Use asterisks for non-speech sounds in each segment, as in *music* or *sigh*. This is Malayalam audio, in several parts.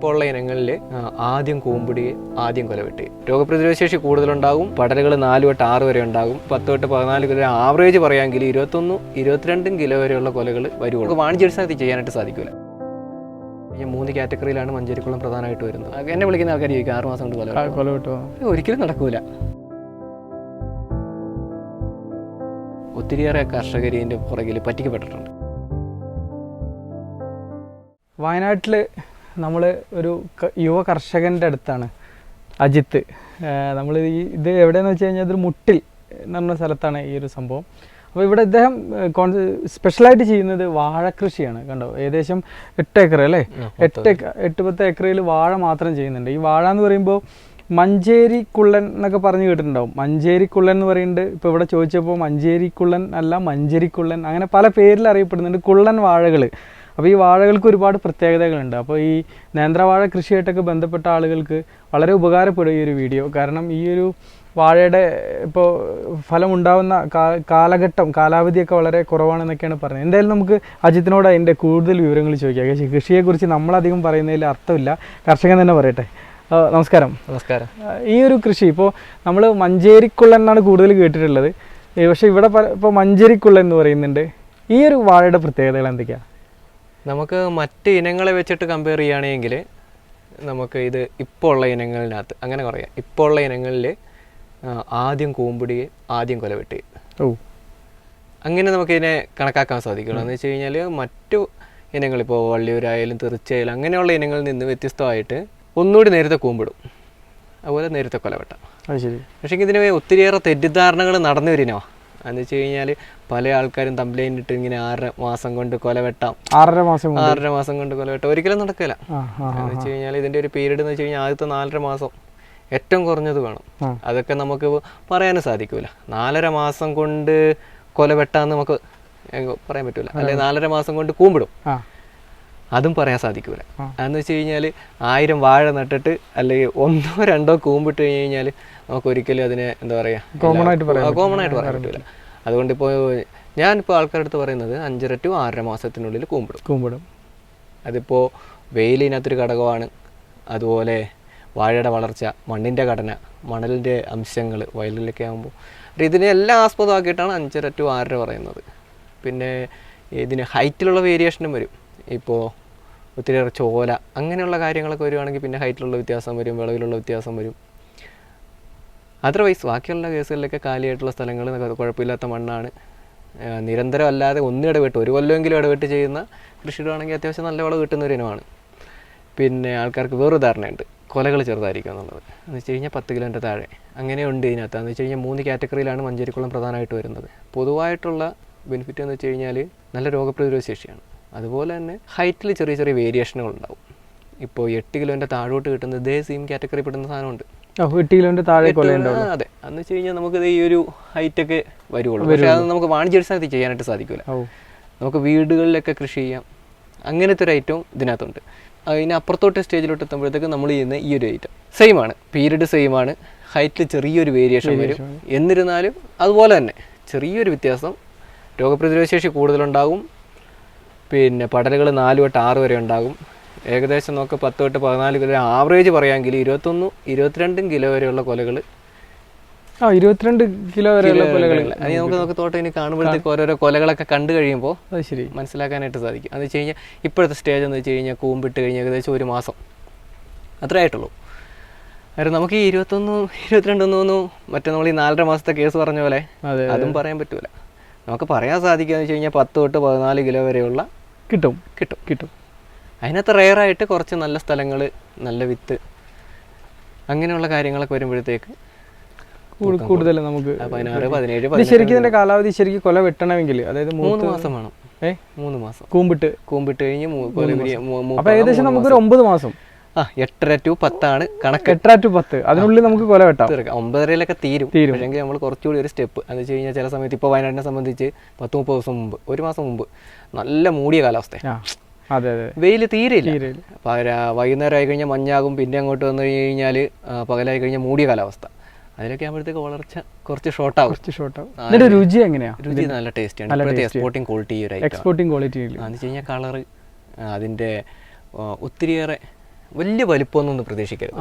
ഇപ്പോൾ ഉള്ള ഇനങ്ങളിൽ ആദ്യം കൂമ്പിടി ആദ്യം കൊലവെട്ടി. രോഗപ്രതിരോധ ശേഷി കൂടുതലുണ്ടാകും. പടലുകൾ നാല് തൊട്ട് ആറ് വരെ ഉണ്ടാകും. പത്ത് തൊട്ട് പതിനാല് കിലോ ആവറേജ് പറയാമെങ്കിൽ ഇരുപത്തൊന്നും ഇരുപത്തിരണ്ടും കിലോ വരെയുള്ള കൊലകൾ വരുവുള്ളൂ. നമുക്ക് വാണിജ്യാടിസ്ഥാനത്തിൽ ചെയ്യാനായിട്ട് സാധിക്കില്ല ഈ മൂന്ന് കാറ്റഗറിയിലാണ് മഞ്ചേരിക്കുളം പ്രധാനമായിട്ട് വരുന്നത്. എന്നെ വിളിക്കുന്ന ആൾക്കാർ ചോദിക്കും ആറ് മാസം കൊണ്ട് കൊലവെട്ടോ? കൊല കിട്ടുമോ ഒരിക്കലും നടക്കൂല. ഒത്തിരിയേറെ കർഷകർ ഇതിന്റെ പുറകിൽ പറ്റിക്കപ്പെട്ടിട്ടുണ്ട്. വയനാട്ടിൽ നമ്മൾ ഒരു യുവ കർഷകന്റെ അടുത്താണ്. അജിത്ത്. നമ്മൾ ഈ ഇത് എവിടെയെന്ന് വെച്ച് കഴിഞ്ഞാൽ ഇതൊരു മുട്ടിൽ എന്ന് പറഞ്ഞ സ്ഥലത്താണ് ഈ ഒരു സംഭവം. അപ്പോൾ ഇവിടെ ഇദ്ദേഹം സ്പെഷ്യലായിട്ട് ചെയ്യുന്നത് വാഴ കൃഷിയാണ് കണ്ടോ? ഏകദേശം എട്ട് ഏക്കർ അല്ലേ? എട്ട് ഏക്കർ എട്ട് പത്ത് ഏക്കറിൽ വാഴ മാത്രം ചെയ്യുന്നുണ്ട്. ഈ വാഴ എന്ന് പറയുമ്പോൾ മഞ്ചേരി കുള്ളൻ എന്നൊക്കെ പറഞ്ഞ് കേട്ടിട്ടുണ്ടാവും. മഞ്ചേരി കുള്ളൻ എന്ന് പറയുന്നുണ്ട്. ഇപ്പോൾ ഇവിടെ ചോദിച്ചപ്പോൾ മഞ്ചേരി കുള്ളൻ അല്ല മഞ്ചേരി കുള്ളൻ അങ്ങനെ പല പേരിൽ അറിയപ്പെടുന്നുണ്ട് കുള്ളൻ വാഴകൾ അപ്പോൾ ഈ വാഴകൾക്ക് ഒരുപാട് പ്രത്യേകതകളുണ്ട്. അപ്പോൾ ഈ നേന്ത്രവാഴ കൃഷിയായിട്ടൊക്കെ ബന്ധപ്പെട്ട ആളുകൾക്ക് വളരെ ഉപകാരപ്പെടും ഈ ഒരു വീഡിയോ. കാരണം ഈ ഒരു വാഴയുടെ ഇപ്പോൾ ഫലമുണ്ടാവുന്ന ഉണ്ടാകുന്ന കാലഘട്ടം കാലാവധിയൊക്കെ വളരെ കുറവാണെന്നൊക്കെയാണ് പറഞ്ഞത്. എന്തായാലും നമുക്ക് അജിത്തിനോട് അതിന്റെ കൂടുതൽ വിവരങ്ങൾ ചോദിക്കാം. കൃഷിയെക്കുറിച്ച് നമ്മളധികം പറയുന്നതിൽ അർത്ഥമില്ല. കർഷകൻ തന്നെ പറയട്ടെ. നമസ്കാരം. നമസ്കാരം. ഈ ഒരു കൃഷി ഇപ്പോൾ നമ്മൾ മഞ്ചേരിക്കുള്ളൻ എന്നാണ് കൂടുതൽ കേട്ടിട്ടുള്ളത്. പക്ഷേ ഇവിടെ ഇപ്പോൾ മഞ്ചേരിക്കുള്ളൻ എന്ന് പറയുന്നുണ്ട്. ഈ ഒരു വാഴയുടെ പ്രത്യേകതകൾ എന്തൊക്കെയാണ് നമുക്ക് മറ്റ് ഇനങ്ങളെ വെച്ചിട്ട് കമ്പയർ ചെയ്യുകയാണെങ്കിൽ നമുക്ക് ഇത് ഇപ്പോൾ ഉള്ള ഇനങ്ങളിനകത്ത് അങ്ങനെ പറയാം ഇപ്പോൾ ഉള്ള ഇനങ്ങളിൽ ആദ്യം കൂമ്പിടി ആദ്യം കൊലവെട്ടി. ഓ. അങ്ങനെ നമുക്കിതിനെ കണക്കാക്കാൻ സാധിക്കുള്ളൂ എന്ന് വെച്ച് കഴിഞ്ഞാൽ മറ്റു ഇനങ്ങൾ ഇപ്പോൾ വള്ളിയൂരായാലും തീർച്ചയായാലും അങ്ങനെയുള്ള ഇനങ്ങളിൽ നിന്ന് വ്യത്യസ്തമായിട്ട് ഒന്നുകൂടി നേരത്തെ കൂമ്പിടും. അതുപോലെ നേരത്തെ കൊലവെട്ടാം. അത് ശരി. പക്ഷേ ഇതിന് ഒത്തിരിയേറെ തെറ്റിദ്ധാരണകൾ നടന്നു വരുന്നോ എന്ന് വെച്ച് കഴിഞ്ഞാൽ പല ആൾക്കാരും കംപ്ലൈന്റ് ഇട്ട് ഇങ്ങനെ ആറര മാസം കൊണ്ട് കൊലവെട്ടാം ആറര മാസം ആറര മാസം കൊണ്ട് കൊലവെട്ടം ഒരിക്കലും നടക്കില്ല. എന്ന് വെച്ച് കഴിഞ്ഞാൽ ഇതിന്റെ ഒരു പീരീഡ് എന്ന് വെച്ച് കഴിഞ്ഞാൽ ആദ്യത്തെ നാലര മാസം ഏറ്റവും കുറഞ്ഞത് വേണം. അതൊക്കെ നമുക്ക് പറയാനും സാധിക്കൂല. നാലര മാസം കൊണ്ട് കൊല വെട്ടാന്ന് നമുക്ക് പറയാൻ പറ്റൂല. അല്ലെ നാലര മാസം കൊണ്ട് കൂമ്പിടും. അതും പറയാൻ സാധിക്കൂല. എന്ന് അതെന്ന് വെച്ച് കഴിഞ്ഞാൽ ആയിരം വാഴ നട്ടിട്ട് അല്ലെങ്കിൽ ഒന്നോ രണ്ടോ കൂമ്പിട്ട് കഴിഞ്ഞ് കഴിഞ്ഞാൽ നമുക്ക് ഒരിക്കലും അതിനെ എന്താ Common ആയിട്ട് പറയാൻ കോമൺ ആയിട്ട് പറയാൻ പറ്റില്ല അതുകൊണ്ട് ഇപ്പോൾ ഞാനിപ്പോൾ ആൾക്കാരുടെ അടുത്ത് പറയുന്നത് അഞ്ചര ടു ആറര മാസത്തിനുള്ളിൽ കൂമ്പിടും. കൂമ്പിടും. അതിപ്പോൾ വെയിലിനകത്തൊരു ഘടകമാണ്. അതുപോലെ വാഴയുടെ വളർച്ച മണ്ണിന്റെ ഘടന മണലിന്റെ അംശങ്ങൾ വയലിലൊക്കെ ആകുമ്പോൾ ഇതിനെ എല്ലാം ആസ്പദമാക്കിയിട്ടാണ് അഞ്ചര ടു ആറര പറയുന്നത്. പിന്നെ ഇതിന് ഹൈറ്റിലുള്ള വേരിയേഷനും വരും. ഇപ്പോൾ ഒത്തിരിയേറെ ചോല അങ്ങനെയുള്ള കാര്യങ്ങളൊക്കെ വരുവാണെങ്കിൽ പിന്നെ ഹൈറ്റിലുള്ള വ്യത്യാസം വരും വിളവിലുള്ള വ്യത്യാസം വരും. അതർവൈസ് ബാക്കിയുള്ള കേസുകളിലൊക്കെ കാലിയായിട്ടുള്ള സ്ഥലങ്ങൾ കുഴപ്പമില്ലാത്ത മണ്ണാണ്. നിരന്തരം അല്ലാതെ ഒന്നിടവിട്ട് ഒരു കൊല്ലമെങ്കിലും ഇടവിട്ട് ചെയ്യുന്ന കൃഷിയിടമാണെങ്കിൽ അത്യാവശ്യം നല്ല വിളവ് കിട്ടുന്ന ഒരു ഇനമാണ്. പിന്നെ ആൾക്കാർക്ക് വേറൊരു ധാരണയുണ്ട്. കൊലകൾ ചെറുതായിരിക്കും എന്നുള്ളത്. എന്ന് വെച്ച് കഴിഞ്ഞാൽ പത്ത് കിലോന്റെ താഴെ. അങ്ങനെയുണ്ട് ഇതിനകത്ത്. എന്ന് വെച്ച് കഴിഞ്ഞാൽ മൂന്ന് കാറ്റഗറിയിലാണ് മഞ്ചേരിക്കുളം പ്രധാനമായിട്ട് വരുന്നത്. പൊതുവായിട്ടുള്ള ബെനിഫിറ്റ് എന്ന് വെച്ച് കഴിഞ്ഞാൽ നല്ല രോഗപ്രതിരോധ ശേഷിയാണ്. അതുപോലെ തന്നെ ഹൈറ്റിൽ ചെറിയ ചെറിയ വേരിയേഷനുകൾ ഉണ്ടാവും. ഇപ്പോൾ എട്ട് കിലോന്റെ താഴോട്ട് കിട്ടുന്ന ഇതേ സെയിം കാറ്റഗറി പെടുന്ന സാധനമുണ്ട്. എട്ട് കിലോന്റെ താഴെ അതെ. എന്ന് വെച്ച് കഴിഞ്ഞാൽ നമുക്ക് ഈ ഒരു ഹൈറ്റൊക്കെ വരുള്ളൂ പക്ഷേ അത് നമുക്ക് വാണിജ്യാടിസ്ഥാനത്തിൽ ചെയ്യാനായിട്ട് സാധിക്കില്ല നമുക്ക് വീടുകളിലൊക്കെ കൃഷി ചെയ്യാം. അങ്ങനത്തെ ഒരു ഐറ്റവും ഇതിനകത്തുണ്ട്. അതിന് അപ്പുറത്തോട്ട് സ്റ്റേജിലോട്ട് എത്തുമ്പോഴത്തേക്ക് നമ്മൾ ചെയ്യുന്ന ഈ ഒരു ഐറ്റം സെയിം ആണ്. പീരീഡ് സെയിം ആണ്. ഹൈറ്റിൽ ചെറിയൊരു വേരിയേഷൻ വരും. എന്നിരുന്നാലും അതുപോലെ തന്നെ ചെറിയൊരു വ്യത്യാസം രോഗപ്രതിരോധ ശേഷി കൂടുതലുണ്ടാകും. പിന്നെ പടലുകൾ നാല് തൊട്ട് ആറ് വരെ ഉണ്ടാകും. ഏകദേശം നമുക്ക് പത്ത് തൊട്ട് പതിനാല് കിലോ ആവറേജ് പറയാമെങ്കിൽ ഇരുപത്തൊന്ന് ഇരുപത്തിരണ്ടും കിലോ വരെയുള്ള കൊലകൾ ആ ഇരുപത്തിരണ്ട് കിലോ വരെയുള്ള കൊലകൾ അത് നമുക്ക് നമുക്ക് തോട്ടം ഇനി കാണുമ്പോഴത്തേക്ക് ഓരോരോ കൊലകളൊക്കെ കണ്ടു കഴിയുമ്പോൾ അത് ശരി. മനസ്സിലാക്കാനായിട്ട് സാധിക്കും. അത് വെച്ച് കഴിഞ്ഞാൽ ഇപ്പോഴത്തെ സ്റ്റേജ് എന്ന് വെച്ച് കഴിഞ്ഞാൽ കൂമ്പിട്ട് കഴിഞ്ഞ് ഏകദേശം ഒരു മാസം. അത്രേ ആയിട്ടുള്ളൂ. കാരണം നമുക്ക് ഈ ഇരുപത്തൊന്നും ഇരുപത്തിരണ്ടൊന്നും മറ്റേ നമ്മൾ ഈ നാലര മാസത്തെ കേസ് പറഞ്ഞ പോലെ അതും പറയാൻ പറ്റൂല. നമുക്ക് പറയാൻ സാധിക്കുക എന്ന് വെച്ച് കഴിഞ്ഞാൽ പത്ത് തൊട്ട് പതിനാല് കിലോ വരെയുള്ള കിട്ടും കിട്ടും കിട്ടും. അതിനകത്ത് റെയറായിട്ട് കുറച്ച് നല്ല സ്ഥലങ്ങൾ നല്ല വിത്ത് അങ്ങനെയുള്ള കാര്യങ്ങളൊക്കെ വരുമ്പോഴത്തേക്ക് കൂടുതൽ നമുക്ക് ശരിക്കും ഇതിന്റെ കാലാവധി ശരിക്കും കൊല വെട്ടണമെങ്കിൽ അതായത് മൂന്ന് മാസം വേണം. ഏഹ് മൂന്ന് മാസം. കൂമ്പിട്ട്. കൂമ്പിട്ട് കഴിഞ്ഞ് അപ്പൊ ഏകദേശം നമുക്കൊരു ഒമ്പത് മാസം. ആ എട്ടര ടു പത്താണ് കണക്ക്. എട്ടര ടു പത്ത്. അതിനുള്ളിൽ നമുക്ക് കൊല വെട്ടാം. തീർക്കാം. ഒമ്പതരയിലൊക്കെ തീരും. തീരും. പക്ഷേങ്കിൽ നമ്മൾ കുറച്ചുകൂടി ഒരു സ്റ്റെപ്പ്. എന്ന് വെച്ച് കഴിഞ്ഞാൽ ചില സമയത്ത് ഇപ്പോൾ വയനാടിനെ സംബന്ധിച്ച് പത്ത് മുപ്പത് ദിവസം മുമ്പ് ഒരു മാസം മുമ്പ് നല്ല മൂടിയ കാലാവസ്ഥ. വെയിൽ തീരെയില്ല. വൈകുന്നേരം ആയി കഴിഞ്ഞാൽ മഞ്ഞാകും പിന്നെ അങ്ങോട്ട് വന്നു കഴിഞ്ഞാൽ പകലായി കഴിഞ്ഞാൽ മൂടിയ കാലാവസ്ഥ. അതിലൊക്കെ ആകുമ്പോഴത്തേക്ക് വളർച്ച കുറച്ച് ഷോർട്ടാകും കുറച്ച് ഷോർട്ട് ആവും. രുചി എങ്ങനെയാ? രുചി നല്ല ടേസ്റ്റിയാണ് ഇപ്പോഴത്തെ എക്സ്പോർട്ടിംഗ് ക്വാളിറ്റി ഒരു എക്സ്പോർട്ടിംഗ് ക്വാളിറ്റി എന്ന് വെച്ച് കഴിഞ്ഞാൽ കളറ് അതിന്റെ ഒത്തിരിയേറെ വലിയ വലിപ്പമൊന്നും പ്രതീക്ഷിക്കരുത്.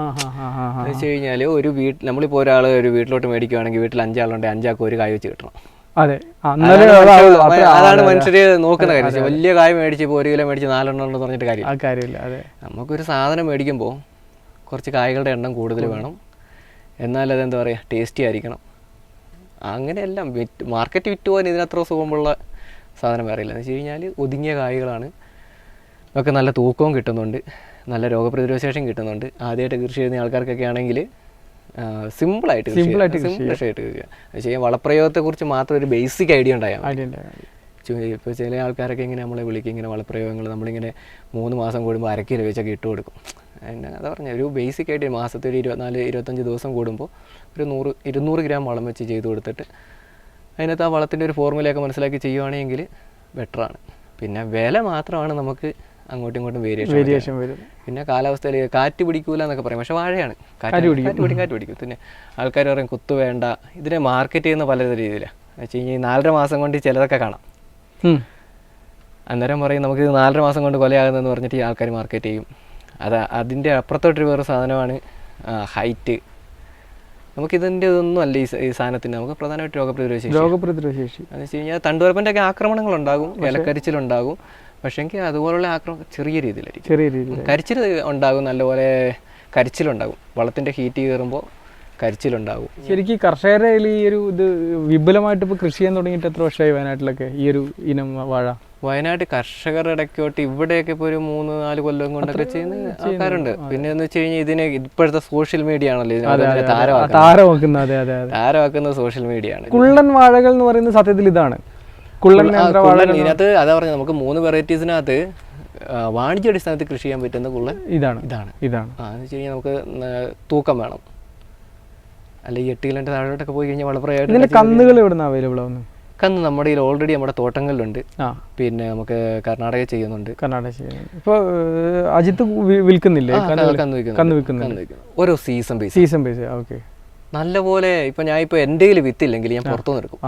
എന്ന് വെച്ച് കഴിഞ്ഞാൽ ഒരു വീട്ടിൽ നമ്മളിപ്പോൾ ഒരാൾ ഒരു വീട്ടിലോട്ട് മേടിക്കുകയാണെങ്കിൽ വീട്ടിൽ അഞ്ചാളുണ്ടെങ്കിൽ അഞ്ചാൾക്ക് ഒരു കായ് വെച്ച് കിട്ടണം. അതെ. അതാണ്. മനുഷ്യര് നോക്കുന്ന കാര്യം. വലിയ കായ് മേടിച്ച് ഇപ്പോൾ ഒരു കിലോ മേടിച്ച് നാലെണ്ണം എന്ന് പറഞ്ഞിട്ട് കാര്യം നമുക്കൊരു സാധനം മേടിക്കുമ്പോൾ കുറച്ച് കായ്കളുടെ എണ്ണം കൂടുതൽ വേണം. എന്നാൽ അതെന്താ പറയുക ടേസ്റ്റി ആയിരിക്കണം. അങ്ങനെയെല്ലാം വിറ്റ് മാർക്കറ്റ് വിറ്റ് പോകാൻ ഇതിനത്ര സുഖമുള്ള സാധനം വേറെ ഇല്ല. എന്ന് വെച്ച് കഴിഞ്ഞാൽ ഒതുങ്ങിയ കായ്കളാണ്. ഒക്കെ നല്ല തൂക്കവും കിട്ടുന്നുണ്ട്. നല്ല രോഗപ്രതിരോധ ശേഷം കിട്ടുന്നുണ്ട്. ആദ്യമായിട്ട് കൃഷി ചെയ്യുന്ന ആൾക്കാർക്കൊക്കെ ആണെങ്കിൽ സിമ്പിളായിട്ട് സിമ്പിളായിട്ട് ആയിട്ട് കൃഷി സിമ്പിളായിട്ട് കൃഷി ചെയ്യാം. അത് ചെയ്യാൻ വളപ്രയോഗത്തെക്കുറിച്ച് മാത്രം ഒരു ബേസിക് ഐഡിയ ഉണ്ടായാൽ. ഇപ്പോൾ ചില ആൾക്കാരൊക്കെ ഇങ്ങനെ നമ്മളെ വിളിക്കും ഇങ്ങനെ വളപ്രയോഗങ്ങൾ നമ്മളിങ്ങനെ മൂന്ന് മാസം കൂടുമ്പോൾ അര കിലോ വെച്ചൊക്കെ ഇട്ട് കൊടുക്കും. എന്നാ അതാ പറഞ്ഞ ഒരു ബേസിക് ആയിട്ട് മാസത്തിൽ ഒരു ഇരുപത്തിനാല് ഇരുപത്തഞ്ച് ദിവസം കൂടുമ്പോൾ ഒരു നൂറ് ഇരുന്നൂറ് ഗ്രാം വളം വെച്ച് ചെയ്ത് കൊടുത്തിട്ട് അതിനകത്ത് ആ വളത്തിന്റെ ഒരു ഫോർമുലയൊക്കെ മനസ്സിലാക്കി ചെയ്യുവാണെങ്കിൽ ബെറ്ററാണ് പിന്നെ വില മാത്രമാണ് നമുക്ക് അങ്ങോട്ടും ഇങ്ങോട്ടും വേരിയേഷൻ വേരിയേഷൻ വരും. പിന്നെ കാലാവസ്ഥയിൽ കാറ്റ് പിടിക്കൂല എന്നൊക്കെ പറയും. പക്ഷെ വാഴയാണ്. കാറ്റ് പിടിക്കും. കാറ്റ് പിടിക്കും പിന്നെ ആൾക്കാർ പറയും കുത്തു വേണ്ട. ഇതിനെ മാർക്കറ്റ് ചെയ്യുന്ന പല രീതിയിലാണ് വെച്ച് കഴിഞ്ഞാൽ നാലര മാസം കൊണ്ട് ചിലതൊക്കെ കാണാം. അന്നേരം പറയും നമുക്ക് ഇത് നാലര മാസം കൊണ്ട് കൊലയാകുന്നതെന്ന് പറഞ്ഞിട്ട് ഈ ആൾക്കാർ മാർക്കറ്റ് ചെയ്യും. അത് അതിന്റെ അപ്പുറത്തോട്ടൊരു വേറെ സാധനമാണ് ഹൈറ്റ്. നമുക്കിതിന്റെ ഇതൊന്നും അല്ല ഈ സാധനത്തിന്. നമുക്ക് പ്രധാനമായിട്ട് രോഗപ്രതിരോധ ശേഷി. രോഗപ്രതിരോധ ശേഷി. എന്ന് വെച്ച് കഴിഞ്ഞാൽ തണ്ടുവരപ്പന്റെ ഒക്കെ ആക്രമണങ്ങളുണ്ടാകും ഇലക്കരിച്ചിലുണ്ടാകും പക്ഷേങ്കിൽ അതുപോലുള്ള ആക്രമണം ചെറിയ രീതിയിലായിരിക്കും. ചെറിയ രീതിയിൽ കരിച്ചിൽ ഉണ്ടാകും നല്ലപോലെ കരിച്ചിലുണ്ടാകും. വളത്തിന്റെ ഹീറ്റ് കയറുമ്പോൾ കരിച്ചിലുണ്ടാകും. ശരിക്കും കർഷകരെ ഈ ഒരു ഇത് വിപുലമായിട്ട് ഇപ്പോൾ കൃഷി ചെയ്യാൻ തുടങ്ങിയിട്ട് എത്ര വർഷമായി വയനാട്ടിലൊക്കെ ഈ ഒരു ഇനം വാഴ? വയനാട് കർഷകരുടെ ഇടയ്ക്കോട്ട് ഇവിടെയൊക്കെ ഇപ്പോൾ ഒരു മൂന്ന് നാല് കൊല്ലം കൊണ്ടൊക്കെ ചെയ്യുന്ന ആൾക്കാരുണ്ട്. പിന്നെ എന്ന് വെച്ച് കഴിഞ്ഞാൽ ഇതിന് ഇപ്പോഴത്തെ സോഷ്യൽ മീഡിയ ആണല്ലോ. താരമാക്കുന്നത്. താരമാക്കുന്ന സോഷ്യൽ മീഡിയ ആണ്. കുള്ളൻ വാഴകൾ എന്ന് പറയുന്നത് സത്യത്തിൽ ഇതാണ്. കുള്ളൻ ഇതിനകത്ത് അതാ പറഞ്ഞത് നമുക്ക് മൂന്ന് വെറൈറ്റീസിനകത്ത് വാണിജ്യ അടിസ്ഥാനത്തിൽ കൃഷി ചെയ്യാൻ പറ്റുന്ന കുള്ളൻ ഇതാണ്. ഇതാണ്. ഇതാണ്. ആ എന്ന് വെച്ച് കഴിഞ്ഞാൽ നമുക്ക് തൂക്കം വേണം. അല്ല ഈ എട്ട് കിലോന്റെ താഴോട്ടൊക്കെ പോയി കഴിഞ്ഞാൽ ഇതിന്റെ വളപ്രയായിട്ട് കന്നുകൾ ഇവിടുന്ന് അവൈലബിൾ ആവുന്നു? കന്ന് നമ്മുടെ കയ്യിൽ ഓൾറെഡി നമ്മുടെ തോട്ടങ്ങളിലുണ്ട്. പിന്നെ നമുക്ക് കർണാടക ചെയ്യുന്നുണ്ട്. കർണാടക ചെയ്യുന്നുണ്ട്. ഇപ്പോൾ അജിത്ത് വിൽക്കുന്നില്ലേ? കന്ന് വിൽക്കുന്നു. ഓരോ season base season base okay നല്ലപോലെ ഇപ്പൊ ഞാൻ ഇപ്പൊ എന്റെ കയ്യിൽ വിത്തില്ലെങ്കിൽ ഞാൻ പുറത്തുനിന്ന് എടുക്കും.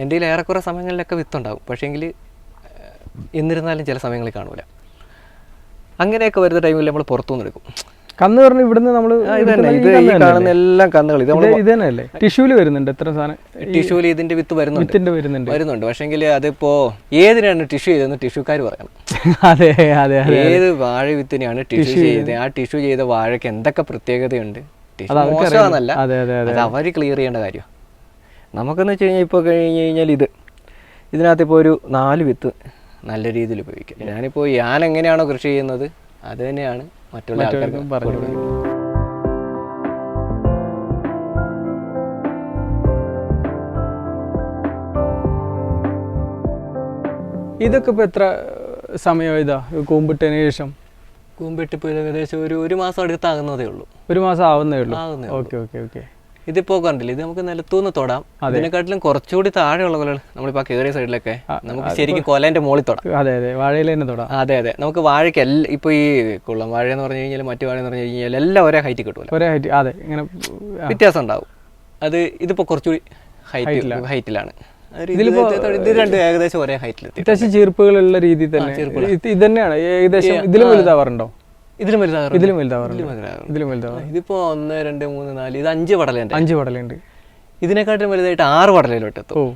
എന്റെ കയ്യിൽ ഏറെക്കുറെ സമയങ്ങളിലൊക്കെ വിത്തുണ്ടാവും പക്ഷേങ്കിൽ എന്നിരുന്നാലും ചില സമയങ്ങളിൽ കാണൂല. അങ്ങനെയൊക്കെ വരുന്ന ടൈമിൽ നമ്മൾ പുറത്തുനിന്ന് എടുക്കും. കന്ന് പറഞ്ഞ് ഇവിടുന്ന് നമ്മൾ ആ, ഇത് തന്നെ. ഇത് ഈ കാണുന്ന എല്ലാം കന്നുകൾ ഇത് നമ്മൾ ഇത് തന്നെയല്ലേ? ടിഷ്യൂൽ വരുന്നുണ്ട്. എത്ര സാധനം? ടിഷ്യൂൽ ഇതിന്റെ വിത്ത് വരുന്നുണ്ട്. വിത്തിന്റെ വരുന്നുണ്ട്. വരുന്നുണ്ട്. പക്ഷേങ്കിൽ അതിപ്പോ ഏതിനാണ് ടിഷ്യൂ ചെയ്തതെന്ന് ടിഷ്യൂക്കാർ പറയണം. *laughs* അതെ അതെ ഏത് വാഴ വിത്തിനെയാണ് ടിഷ്യൂ ചെയ്തത്? ആ ടിഷ്യൂ ചെയ്ത വാഴയ്ക്ക് എന്തൊക്കെ പ്രത്യേകതയുണ്ട്? അത് അവർ ക്ലിയർ ചെയ്യേണ്ട കാര്യം നമുക്കെന്ന് വെച്ച് കഴിഞ്ഞാൽ ഇപ്പോൾ കഴിഞ്ഞ് കഴിഞ്ഞാൽ ഇത്. ഇതിനകത്ത് ഇപ്പോൾ ഒരു നാല് വിത്ത് നല്ല രീതിയിൽ ഉപയോഗിക്കാം. ഞാനിപ്പോൾ ഞാൻ എങ്ങനെയാണോ കൃഷി ചെയ്യുന്നത് അത് തന്നെയാണ് മറ്റുള്ള ആൾക്കാർക്കും പറഞ്ഞു. ഇതൊക്കെ ഇപ്പോൾ എത്ര സമയം ഇതാ? കൂമ്പിട്ടതിന് ശേഷം? കൂമ്പിട്ടിപ്പോൾ ഏകദേശം ഒരു ഒരു മാസം അടുത്താകുന്നതേ ഉള്ളൂ. ഒരു മാസം ആവുന്നേ ഉള്ളൂ. Okay okay okay. ഇതിപ്പോ കണ്ടില്ല ഇത് നമുക്ക് നിലത്തുനിന്ന് തൊടാം. അതിനെക്കാട്ടിലും കുറച്ചുകൂടി താഴെയുള്ള കൊലകൾ നമ്മളിപ്പോ കയറിയ സൈഡിലൊക്കെ നമുക്ക് ശരിക്കും കൊലേന്റെ മുകളിൽ തൊടാം. അതെ അതെ വാഴയിൽ തന്നെ തൊടാം. അതെ അതെ. നമുക്ക് വാഴയ്ക്ക് എല്ലാം ഇപ്പൊ ഈ കുള്ളം വാഴ എന്ന് പറഞ്ഞു കഴിഞ്ഞാൽ മറ്റു വാഴ എന്ന് പറഞ്ഞു കഴിഞ്ഞാൽ എല്ലാം ഒരേ ഹൈറ്റ് കിട്ടുമല്ലോ ഒരേ ഹൈറ്റ് അതെ ഇങ്ങനെ വ്യത്യാസം ഉണ്ടാവും. അത് ഇതിപ്പോ കുറച്ചുകൂടി ഹൈറ്റ് ഹൈറ്റിലാണ് ഏകദേശം ഒരേ ഹൈറ്റിൽ അത്യാവശ്യം ചീർപ്പുകളുള്ള രീതിയിൽ തന്നെ. ഇത് ഇത് തന്നെയാണ് ഏകദേശം ഇതിലും വലുതാവാറുണ്ടോ? ഇതിലും വലുതാകാറുണ്ട്. ഇതിലും വലുതാവാറുണ്ട് ഇതിലും വലുതാവാറുണ്ട് ഇതിപ്പോ ഒന്ന് രണ്ട് മൂന്ന് നാല് ഇത് അഞ്ച് അഞ്ച് പടലുണ്ട് ഇതിനെക്കാട്ടും വലുതായിട്ട് ആറ് പടലയിലോട്ട് എത്തും.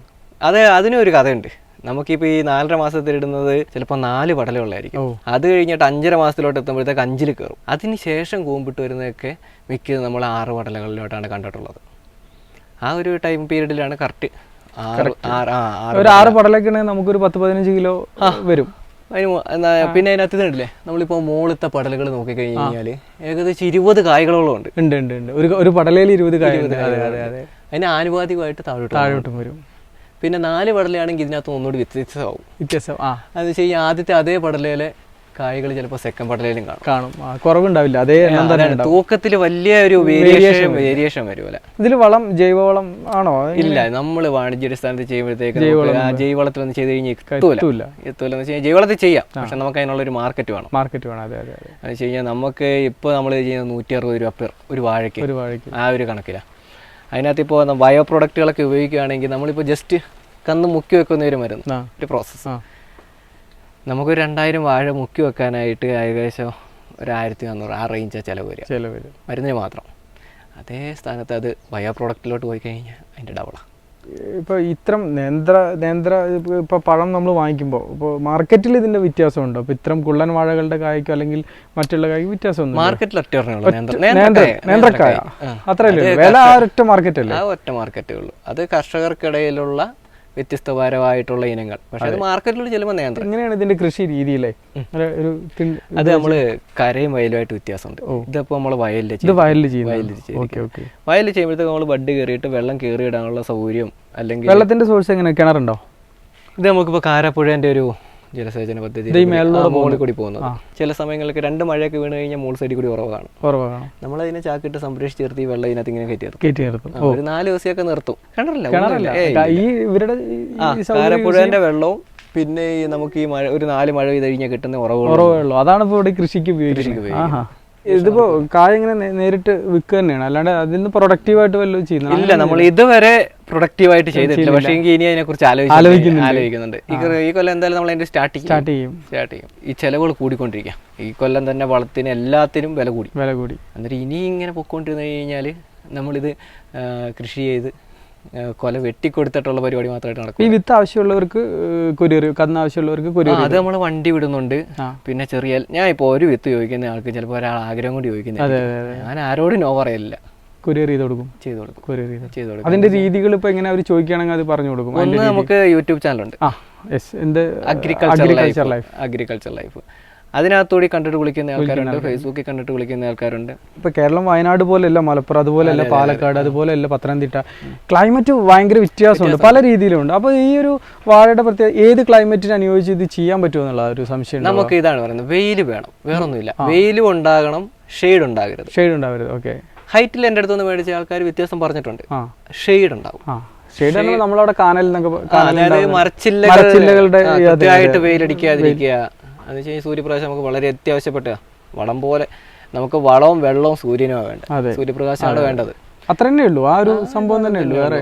അതെ അതിനും അതിനൊരു കഥയുണ്ട്. നമുക്കിപ്പോൾ ഈ നാലര മാസത്തിൽ ഇടുന്നത് ചിലപ്പോൾ നാല് പടലുകളായിരിക്കും. അത് കഴിഞ്ഞിട്ട് അഞ്ചര മാസത്തിലോട്ട് എത്തുമ്പോഴത്തേക്ക് അഞ്ചിൽ കയറും അതിന് ശേഷം കൂമ്പിട്ട് വരുന്നതൊക്കെ മിക്ക നമ്മൾ ആറ് പടലകളിലോട്ടാണ് കണ്ടിട്ടുള്ളത്. ആ ഒരു ടൈം പീരീഡിലാണ് കറക്റ്റ് ആറ് ആറ് പടലൊക്കെ ആണെങ്കിൽ നമുക്കൊരു പത്ത് പതിനഞ്ച് കിലോ വരും. അതിന് പിന്നെ അതിനകത്ത് ഇതുണ്ടല്ലേ നമ്മളിപ്പോൾ മുകളിലത്തെ പടലുകൾ നോക്കിക്കഴിഞ്ഞ് കഴിഞ്ഞാൽ ഏകദേശം ഇരുപത് കായ്കളോളം ഉണ്ട്. ഉണ്ട് ഉണ്ട് ഉണ്ട്. ഒരു ഒരു പടലയിൽ ഇരുപത് കായ അതെ അതെ അതെ. അതിന് ആനുപാതികമായിട്ട് താഴോട്ട് വരും. താഴോട്ടും വരും. പിന്നെ നാല് പടലയാണെങ്കിൽ ഇതിനകത്ത് ഒന്നുകൂടി വ്യത്യസ്തമാവും വ്യത്യസ്തം ആ. അത് വെച്ചാൽ ആദ്യത്തെ അതേ പടലയിലെ കായ്കൾ ചിലപ്പോൾ സെക്കൻഡ് പടലയിലും കാണും. കാണും. കുറവുണ്ടാവില്ല. അതേ എണ്ണം തന്നെ തൂക്കത്തിൽ വലിയ ഒരു വേരിയേഷൻ വേരിയേഷൻ വരുമല്ല ഇതിൽ വളം ജൈവവളം ആണോ? ഇല്ല നമ്മൾ വാണിജ്യാടിസ്ഥാനത്തിൽ ചെയ്യുമ്പോഴത്തേക്ക് ജൈവവളത്തിൽ ഒന്ന് ചെയ്ത് കഴിഞ്ഞാൽ എത്തൂല എത്തൂല എന്ന് വെച്ച് കഴിഞ്ഞാൽ ജൈവവളത്തിൽ ചെയ്യാം. പക്ഷെ നമുക്ക് അതിനുള്ള ഒരു മാർക്കറ്റ് വേണം. മാർക്കറ്റ് വേണം. അതെ അതെ അതെ. എന്ന് വെച്ച് കഴിഞ്ഞാൽ നമുക്ക് ഇപ്പോൾ നമ്മൾ ചെയ്യുന്ന നൂറ്റി അറുപത് രൂപ പെർ ഒരു വാഴയ്ക്ക്. ഒരു വാഴയ്ക്ക്. ആ ഒരു കണക്കിലാണ് അതിനകത്ത് ഇപ്പോൾ ബയോ പ്രൊഡക്റ്റുകളൊക്കെ ഉപയോഗിക്കുകയാണെങ്കിൽ നമ്മളിപ്പോൾ ജസ്റ്റ് കന്ന് മുക്കി വെക്കുന്ന ഒരു മരുന്ന്. ഒരു പ്രോസസ്സ് ആ നമുക്കൊരു രണ്ടായിരം വാഴ മുക്കി വെക്കാനായിട്ട് ഏകദേശം ഒരു ആയിരത്തി നാന്നൂറ് ആ റേഞ്ചാണ് ചിലവ് വരിക. ചിലവ് വരും. മരുന്നിന് മാത്രം. അതേ സ്ഥാനത്ത് അത് ബയോ പ്രോഡക്റ്റിലോട്ട് പോയി കഴിഞ്ഞാൽ അതിന്റെ ഡബിളാണ് ഇപ്പോൾ ഇത്തരം നേന്ത്ര നേന്ത്ര ഇപ്പോൾ പഴം നമ്മൾ വാങ്ങിക്കുമ്പോൾ ഇപ്പോൾ മാർക്കറ്റിൽ ഇതിന്റെ വ്യത്യാസമുണ്ടോ? ഇപ്പോൾ ഇത്തരം കുള്ളൻ വാഴകളുടെ കായ്ക്കോ അല്ലെങ്കിൽ മറ്റുള്ള കായ്ക്ക് വ്യത്യാസമൊന്നും മാർക്കറ്റിൽ നേന്ത്രക്കായ. അത്രയല്ലേ വില ആ ഒറ്റ മാർക്കറ്റല്ലേ ആ ഒറ്റ മാർക്കറ്റേ ഉള്ളൂ. അത് കർഷകർക്കിടയിലുള്ള വ്യത്യസ്തപരമായിട്ടുള്ള ഇനങ്ങൾ. പക്ഷെ അത് മാർക്കറ്റിൽ ചെല്ലുമ്പോൾ നേന്ത്രം ഇങ്ങനെയാണ് ഇതിന്റെ കൃഷി രീതി ഒരു- അത് നമ്മൾ കരയും വയലുമായിട്ട് വ്യത്യാസമുണ്ട്. ഇതിപ്പോൾ നമ്മൾ വയലിൽ ഇത് വയലിൽ വയലിൽ വയലിൽ ചെയ്യുമ്പോഴത്തേക്ക് നമ്മൾ ബഡ് കയറിയിട്ട് വെള്ളം കയറിയിടാനുള്ള സൗകര്യം അല്ലെങ്കിൽ വെള്ളത്തിന്റെ സോഴ്സ് എങ്ങനെ? കിണറുണ്ടോ? ഇത് നമുക്കിപ്പോൾ കാരാപ്പുഴേന്റെ ഒരു ജലസേചന പദ്ധതി മുകളിൽ കൂടി പോകുന്നത്. ചില സമയങ്ങളിലൊക്കെ രണ്ട് മഴയൊക്കെ വീണ് കഴിഞ്ഞാൽ മൂൾ സൈഡിൽ കൂടി ഉറവാണ് കാണും. കുറവാണോ നമ്മളതിനെ ചാക്കിട്ട് സംരക്ഷിച്ച് നിർത്തി വെള്ളം ഇതിനകത്ത് ഇങ്ങനെ കയറ്റി കയറ്റി നിർത്തും. ഒരു നാല് ദിവസമൊക്കെ നിർത്തും. കിണറല്ല കിണറല്ല. ഈ ഇവരുടെ കാരപ്പുഴേന്റെ വെള്ളവും പിന്നെ ഈ നമുക്ക് ഈ മഴ ഒരു നാല് മഴ പെയ്ത് കഴിഞ്ഞാൽ കിട്ടുന്ന ഉറവുള്ളൂ അതാണ് ഇപ്പോൾ ഇവിടെ കൃഷിക്ക് ഉപയോഗിക്കുന്നത്. ആഹാ. ഇതിപ്പോ കായ ഇങ്ങനെ നേരിട്ട് വിൽക്കുക തന്നെയാണ്. അല്ലാണ്ട് അതിൽ നിന്ന് പ്രൊഡക്റ്റീവായിട്ട് വല്ലതും ചെയ്യുന്നത് ഇല്ല നമ്മൾ ഇതുവരെ പ്രൊഡക്റ്റീവായിട്ട് ചെയ്തിട്ടില്ല. പക്ഷേ എങ്കിൽ ഇനി അതിനെ കുറിച്ച് ആലോചിക്കുന്നുണ്ട്. ആലോചിക്കുന്നുണ്ട്. ഈ കൊല്ലം എന്തായാലും നമ്മൾ അതിന്റെ സ്റ്റാർട്ട് സ്റ്റാർട്ട് ചെയ്യും. സ്റ്റാർട്ട് ചെയ്യും. ഈ ചെലവുകൾ കൂടിക്കൊണ്ടിരിക്കുക ഈ കൊല്ലം തന്നെ വളത്തിന് എല്ലാത്തിനും വില കൂടി. വില കൂടി. എന്നിട്ട് ഇനി ഇങ്ങനെ പൊക്കോണ്ടിരുന്നു കഴിഞ്ഞാൽ നമ്മളിത് കൃഷി ചെയ്ത് കൊല വെട്ടിക്കൊടുത്തിട്ടുള്ള പരിപാടി മാത്രമായിട്ട് നടക്കും ഈ വിത്ത് ആവശ്യമുള്ളവർക്ക് കൊരിയർ കന്ന് ആവശ്യമുള്ളവർക്ക് കൊരിയർ അത് നമ്മൾ വണ്ടി വിടുന്നുണ്ട്. പിന്നെ ചെറിയ ഞാൻ ഇപ്പോൾ ഒരു വിത്ത് ചോദിക്കുന്ന ആൾക്ക് ചിലപ്പോൾ ഒരാൾ ആഗ്രഹം കൊണ്ട് ചോദിക്കുന്നത് ഞാൻ ആരോടും നോ പറയലില്ല. കൊരിയർ ചെയ്ത് കൊടുക്കും. ചെയ്തു കൊടുക്കും. കൊറിയർ ചെയ്ത് ചെയ്തു കൊടുക്കും. അതിന്റെ രീതികൾ ഇപ്പൊ എങ്ങനെ അവർ ചോദിക്കുകയാണെങ്കിൽ അത് പറഞ്ഞു കൊടുക്കും. ഒന്ന് നമുക്ക് യൂട്യൂബ് ചാനലുണ്ട്. ആ യെസ്. എന്ത് അഗ്രികൾച്ചർ ലൈഫ് അഗ്രികൾച്ചർ ലൈഫ് അതിനകത്തൂടി കണ്ടിട്ട് വിളിക്കുന്ന ആൾക്കാരുണ്ട്. ഫേസ്ബുക്കിൽ കണ്ടിട്ട് വിളിക്കുന്ന ആൾക്കാരുണ്ട്. ഇപ്പൊ കേരളം വയനാട് പോലെയല്ല മലപ്പുറം അതുപോലെയല്ല പാലക്കാട് അതുപോലെയല്ല പത്തനംതിട്ട. ക്ലൈമറ്റ് ഭയങ്കര വ്യത്യാസമുണ്ട്. പല രീതിയിലുണ്ട്. അപ്പോൾ ഈ ഒരു വാഴയുടെ പ്രത്യേക ഏത് ക്ലൈമറ്റിന് അനുയോജിച്ച് ഇത് ചെയ്യാൻ പറ്റുമോ എന്നുള്ള ഒരു സംശയം നമുക്ക് ഇതാണ് പറയുന്നത്. വെയിൽ വേണം. വേറൊന്നുമില്ല. വെയിലും ഉണ്ടാകണം ഷെയ്ഡ് ഉണ്ടാകരുത്. ഷെയ്ഡ് ഉണ്ടാകരുത്. ഓക്കെ ഹൈറ്റിൽ എന്റെ അടുത്തുനിന്ന് മേടിച്ച ആൾക്കാർ വ്യത്യാസം പറഞ്ഞിട്ടുണ്ട്. ഷെയ്ഡ് ഉണ്ടാവും. ഷെയ്ഡ് നമ്മളവിടെ കാനൽ മരച്ചില്ലകളുടെ കൃത്യമായിട്ട് വെയിലടിക്കാതിരിക്കുക. എന്ന് വെച്ചാൽ സൂര്യപ്രകാശം നമുക്ക് വളരെ അത്യാവശ്യപ്പെട്ട വളം പോലെ നമുക്ക് വളവും വെള്ളവും സൂര്യനുമാണ് വേണ്ടത്. സൂര്യപ്രകാശമാണ് വേണ്ടത്. അത്ര തന്നെ ഉള്ളൂ. ആ ഒരു സംഭവം തന്നെ ഉള്ളൂ. വേറെ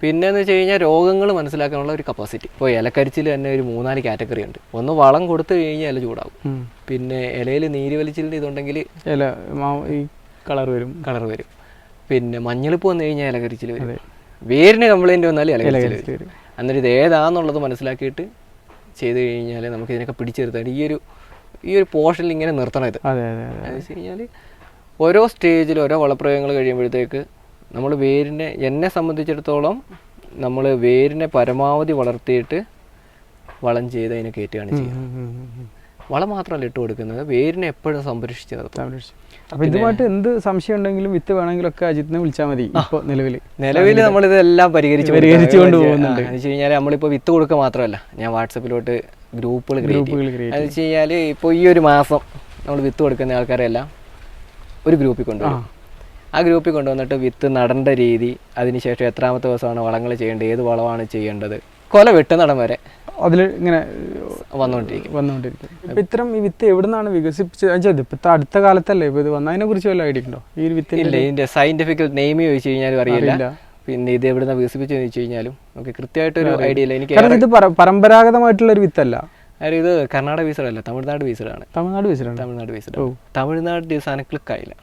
പിന്നെ എന്ന് വെച്ച് കഴിഞ്ഞാൽ രോഗങ്ങൾ മനസ്സിലാക്കാനുള്ള ഒരു കപ്പാസിറ്റി ഇപ്പോൾ ഇലക്കരിച്ചിൽ തന്നെ ഒരു മൂന്നാൽ കാറ്റഗറി ഉണ്ട്. ഒന്ന് വളം കൊടുത്തു കഴിഞ്ഞാൽ ഇല ചൂടാവും. പിന്നെ ഇലയിൽ നീര് വലിച്ചിലിന്റെ ഇതുണ്ടെങ്കിൽ ഇല ഈ കളർ വരും കളർ വരും. പിന്നെ മഞ്ഞളിപ്പ് വന്നു കഴിഞ്ഞാൽ ഇലകരിച്ചിൽ വരും. വേരിന് കംപ്ലൈന്റ് വന്നാൽ ഇലകരിച്ചിൽ വരും. എന്നിട്ട് ഇത് ഏതാന്നുള്ളത് മനസ്സിലാക്കിയിട്ട് ചെയ്ത് കഴിഞ്ഞാൽ നമുക്ക് ഇതിനൊക്കെ പിടിച്ചെടുത്താൽ ഈ ഒരു ഈ ഒരു പോർഷനിൽ ഇങ്ങനെ നിർത്തണം ഇത്. അതെ അതെ അതെ. എന്ന് വെച്ച് കഴിഞ്ഞാൽ ഓരോ സ്റ്റേജിൽ ഓരോ വളപ്രയോഗങ്ങൾ കഴിയുമ്പോഴത്തേക്ക് നമ്മൾ വേരിനെ എന്നെ സംബന്ധിച്ചിടത്തോളം നമ്മൾ വേരിനെ പരമാവധി വളർത്തിയിട്ട് വളം ചെയ്ത് അതിനെ കയറ്റുകയാണ് ചെയ്യുക. വളം മാത്രമല്ല ഇട്ട് കൊടുക്കുന്നത് വേരിനെ എപ്പോഴും സംരക്ഷിച്ച് നിർത്തും സംരക്ഷിച്ചു. അപ്പൊ ഇതുമായിട്ട് എന്ത് സംശയം ഉണ്ടെങ്കിലും വിത്ത് വേണമെങ്കിലും ഒക്കെ അജിത്തിനെ വിളിച്ചാൽ മതി ഇപ്പൊ നിലവിൽ നിലവിൽ നമ്മളിതെല്ലാം പരിഹരിച്ച് പരിഹരിച്ചു പോകുന്നുണ്ട്. എന്ന് വെച്ച് കഴിഞ്ഞാൽ നമ്മളിപ്പോൾ വിത്ത് കൊടുക്കുക മാത്രമല്ല ഞാൻ വാട്സപ്പിലോട്ട് ഗ്രൂപ്പുകൾ ഗ്രൂപ്പുകൾ എന്ന് വെച്ച് കഴിഞ്ഞാൽ ഇപ്പോൾ ഈ ഒരു മാസം നമ്മൾ വിത്ത് കൊടുക്കുന്ന ആൾക്കാരെല്ലാം ഒരു ഗ്രൂപ്പിൽ കൊണ്ടുപോകും ആ. ഗ്രൂപ്പിൽ കൊണ്ടുവന്നിട്ട് വിത്ത് നടേണ്ട രീതി അതിനുശേഷം എത്രാമത്തെ ദിവസമാണ് വളങ്ങൾ ചെയ്യേണ്ടത് ഏത് വളമാണ് ചെയ്യേണ്ടത് കൊല വെട്ടുന്നിടം വരെ അതിൽ ഇങ്ങനെ വന്നുകൊണ്ടിരിക്കും. വന്നുകൊണ്ടിരിക്കും. ഇപ്പൊ ഇത്തരം ഈ വിത്ത് എവിടെ നിന്നാണ് വികസിപ്പിച്ചത് ആ, ഇത് അടുത്ത കാലത്തല്ലേ ഇപ്പൊ ഇത് വന്നതിനെ കുറിച്ച് വല്ല ഐഡിയ ഉണ്ടോ? ഈ ഒരു വിത്തിന്റെ ഇല്ല ഇതിന്റെ സൈന്റിഫിക്കൽ നെയിം ചോദിച്ചു കഴിഞ്ഞാലും അറിയില്ല. പിന്നെ ഇത് എവിടുന്ന വികസിപ്പിച്ചു ചോദിച്ചു കഴിഞ്ഞാലും നമുക്ക് കൃത്യമായിട്ടൊരു ഐഡിയ ഇല്ല. എനിക്ക് കാരണം ഇത് പരമ്പരാഗതമായിട്ടുള്ള ഒരു വിത്തല്ല. അതായത് ഇത് കർണാടക വീസറല്ല അല്ല തമിഴ്നാട് വീസറാണ് ആണ് തമിഴ്നാട് വീസറാണ് തമിഴ്നാട് വീസഡ് തമിഴ്നാട് സാധനം ക്ലിക്ക് ആയില്ല.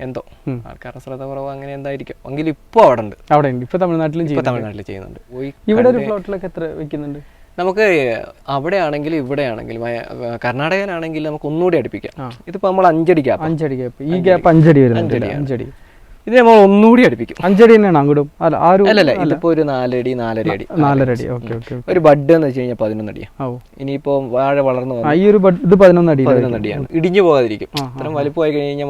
എന്തോ. ആൾക്കാരുടെ ശ്രദ്ധ കുറവ് അങ്ങനെ എന്തായിരിക്കും? എങ്കിലും ഇപ്പോൾ അവിടെ ഉണ്ട് അവിടെ ഉണ്ട് ഇപ്പൊ തമിഴ്നാട്ടിലും തമിഴ്നാട്ടിൽ ചെയ്യുന്നുണ്ട് ഇവിടെ ഒരു പ്ലോട്ടിലൊക്കെ എത്ര വെക്കുന്നുണ്ട്? നമുക്ക് അവിടെ ആണെങ്കിലും ഇവിടെ ആണെങ്കിലും കർണാടകയിലാണെങ്കിലും കർണാടകയിലാണെങ്കിൽ നമുക്ക് ഒന്നുകൂടി അടുപ്പിക്കാം. ഇതിപ്പോ നമ്മൾ അഞ്ചടി ഗ്യാപ്പ് അഞ്ചടി ഗ്യാപ്പ് ഈ ഗ്യാപ്പ് അഞ്ചടി വരുന്നുണ്ട് അഞ്ചടി. ഇത് നമ്മൾ ഒന്നുകൂടി അടുപ്പിക്കും. അഞ്ചടി തന്നെയാണ് അങ്ങോട്ടും? അല്ല ആ ഒരു അല്ലല്ല ഇതിപ്പോ ഒരു നാലടി നാലര അടി. നാലരടി. ഓക്കെ ഓക്കെ ഒരു ബഡ് എന്ന് വെച്ച് കഴിഞ്ഞാൽ പതിനൊന്നടിയാ. ഓ ഇനിയിപ്പോ വാഴ വളർന്നു ഈ ഒരു ബഡ്- ഇത് പതിനൊന്ന് അടി പതിനൊന്നടിയാണ്. ഇടിഞ്ഞു പോകാതിരിക്കും. അത്രയും വലിപ്പമായി കഴിഞ്ഞാൽ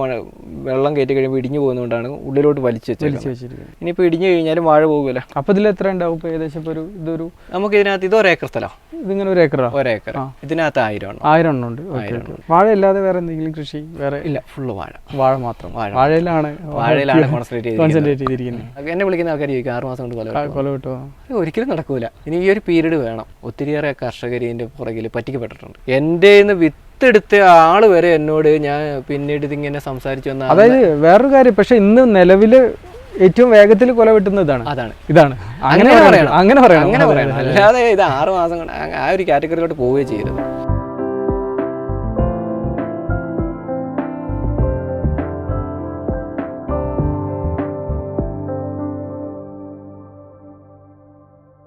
വെള്ളം കയറ്റി കഴിയുമ്പോൾ ഇടിഞ്ഞു പോകുന്നതുകൊണ്ടാണ് ഉള്ളിലോട്ട് വലിച്ചു വെച്ചിരിക്കുന്നത്. ഇനിയിപ്പോ ഇടിഞ്ഞു കഴിഞ്ഞാലും വാഴ പോകൂല. അപ്പൊ ഇതിൽ എത്ര ഉണ്ടാവും? ഇപ്പൊ ഏകദേശം ഒരു ഇതൊരു നമുക്ക് ഇതിനകത്ത് ഇത് ഒരേക്കർ സ്ഥലം. ഇതിങ്ങനെ ഒരു ഏക്കറാ? ഒരേക്കർ. ഇതിനകത്ത് ആയിരം എണ്ണം. ആയിരം എണ്ണം ഉണ്ട്. വാഴ അല്ലാതെ വേറെ എന്തെങ്കിലും കൃഷി? വേറെ ഇല്ല ഫുള്ള് വാഴ. വാഴ മാത്രം. വാഴ. വാഴയിലാണ് വാഴയിലാണ് കോൺസെൻട്രേറ്റ് ചെയ്തിരിക്കുന്നത്. എന്നെ വിളിക്കുന്ന ആൾക്കാർ ചോദിക്കും ആറ് മാസം കൊണ്ട് കൊല വെട്ടുമോ?" കൊല കിട്ടുമോ ഒരിക്കലും നടക്കൂല. ഇനി ഈ ഒരു പീരീഡ് വേണം. ഒത്തിരിയേറെ കർഷകർ ഇതിന്റെ പുറകിൽ പറ്റിക്കപ്പെട്ടിട്ടുണ്ട്. എന്റെ നിന്ന് വിത്തെടുത്ത ആൾ വരെ എന്നോട് ഞാൻ പിന്നീട് ഇതിങ്ങനെ സംസാരിച്ചു വന്ന അതായത് വേറൊരു കാര്യം പക്ഷെ ഇന്ന് നിലവിൽ ഏറ്റവും വേഗത്തിൽ കൊല വെട്ടുന്ന ഇതാണ്. അതാണ്. ഇതാണ്. അങ്ങനെ പറയണം. അങ്ങനെ പറയണം. അങ്ങനെ പറയണം. അല്ലാതെ ഇത് ആറ് മാസം കൊണ്ട് ആ- ഒരു കാറ്റഗറിയിലോട്ട് പോവുകയും ചെയ്യരുത്